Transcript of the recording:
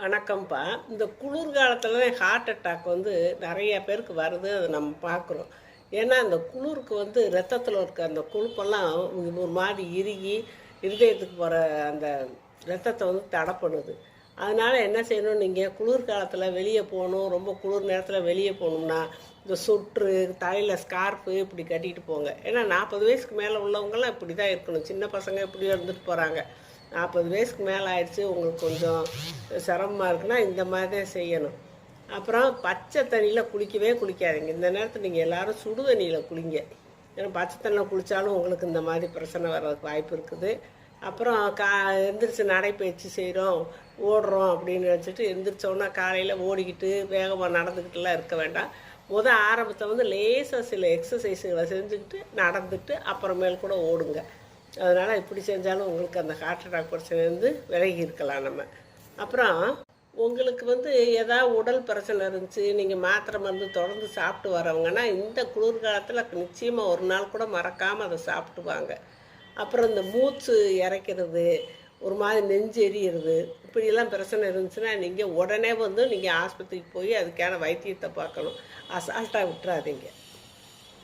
வணக்கம்ப்பா. இந்த குளிர்காலத்தில் ஹார்ட் அட்டாக் வந்து நிறைய பேருக்கு வருது அதை நம்ம பார்க்குறோம். ஏன்னா அந்த குளிருக்கு வந்து ரத்தத்தில் இருக்க அந்த கொழுப்பெல்லாம் ஒரு மாதிரி இறுகி இருதயத்துக்கு போகிற அந்த ரத்தத்தை வந்து தடை பண்ணுது. அதனால் என்ன செய்யணும்? நீங்கள் குளிர்காலத்தில் வெளியே போகணும். ரொம்ப குளிர் நேரத்தில் வெளியே போகணும்னா இந்த சுற்று தலையில் ஸ்கார்ஃபு இப்படி கட்டிட்டு போங்க. ஏன்னா நாற்பது வயசுக்கு மேலே உள்ளவங்கெல்லாம் இப்படி தான் இருக்கணும். சின்ன பசங்க இப்படி இருந்துட்டு போகிறாங்க நாற்பது வயசுக்கு மேலே ஆயிடுச்சு. உங்களுக்கு கொஞ்சம் சிரமமாக இருக்குன்னா இந்த மாதிரி தான் செய்யணும். அப்புறம் பச்சை தண்ணியில் குளிக்கவே குளிக்காதீங்க. இந்த நேரத்தில் நீங்கள் எல்லாரும் சுடு தண்ணியில் குளிங்க. ஏன்னா பச்சை தண்ணியில் குளித்தாலும் உங்களுக்கு இந்த மாதிரி பிரச்சனை வர்றதுக்கு வாய்ப்பு இருக்குது. அப்புறம் கா எந்திரிச்சு நடைப்பயிற்சி செய்கிறோம் ஓடுறோம் அப்படின்னு நினச்சிட்டு எந்திரிச்சோன்னா காலையில் ஓடிக்கிட்டு வேகமாக நடந்துக்கிட்டுலாம் இருக்க வேண்டாம். முத ஆரம்பத்தில் வந்து லேசாக சில எக்ஸசைஸுகளை செஞ்சுக்கிட்டு நடந்துட்டு அப்புறமேல் கூட ஓடுங்க. அதனால் இப்படி செஞ்சாலும் உங்களுக்கு அந்த ஹார்ட் அட்டாக் பிரச்சனைலேருந்து விலகி இருக்கலாம் நம்ம. அப்புறம் உங்களுக்கு வந்து ஏதாவது உடல் பிரச்சனை இருந்துச்சு நீங்கள் மாத்திரை மருந்து தொடர்ந்து சாப்பிட்டு வரவங்கன்னா இந்த குளிர்காலத்தில் நிச்சயமாக ஒரு நாள் கூட மறக்காமல் அதை சாப்பிட்டு வாங்க அப்புறம் இந்த மூச்சு இறைக்கிறது ஒரு மாதிரி நெஞ்சு எரியிறது இப்படியெல்லாம் பிரச்சனை இருந்துச்சுன்னா நீங்கள் உடனே வந்து நீங்கள் ஆஸ்பத்திரிக்கு போய் அதுக்கான வைத்தியத்தை பார்க்கணும். அசால்ட்டாக விட்டுறாதீங்க.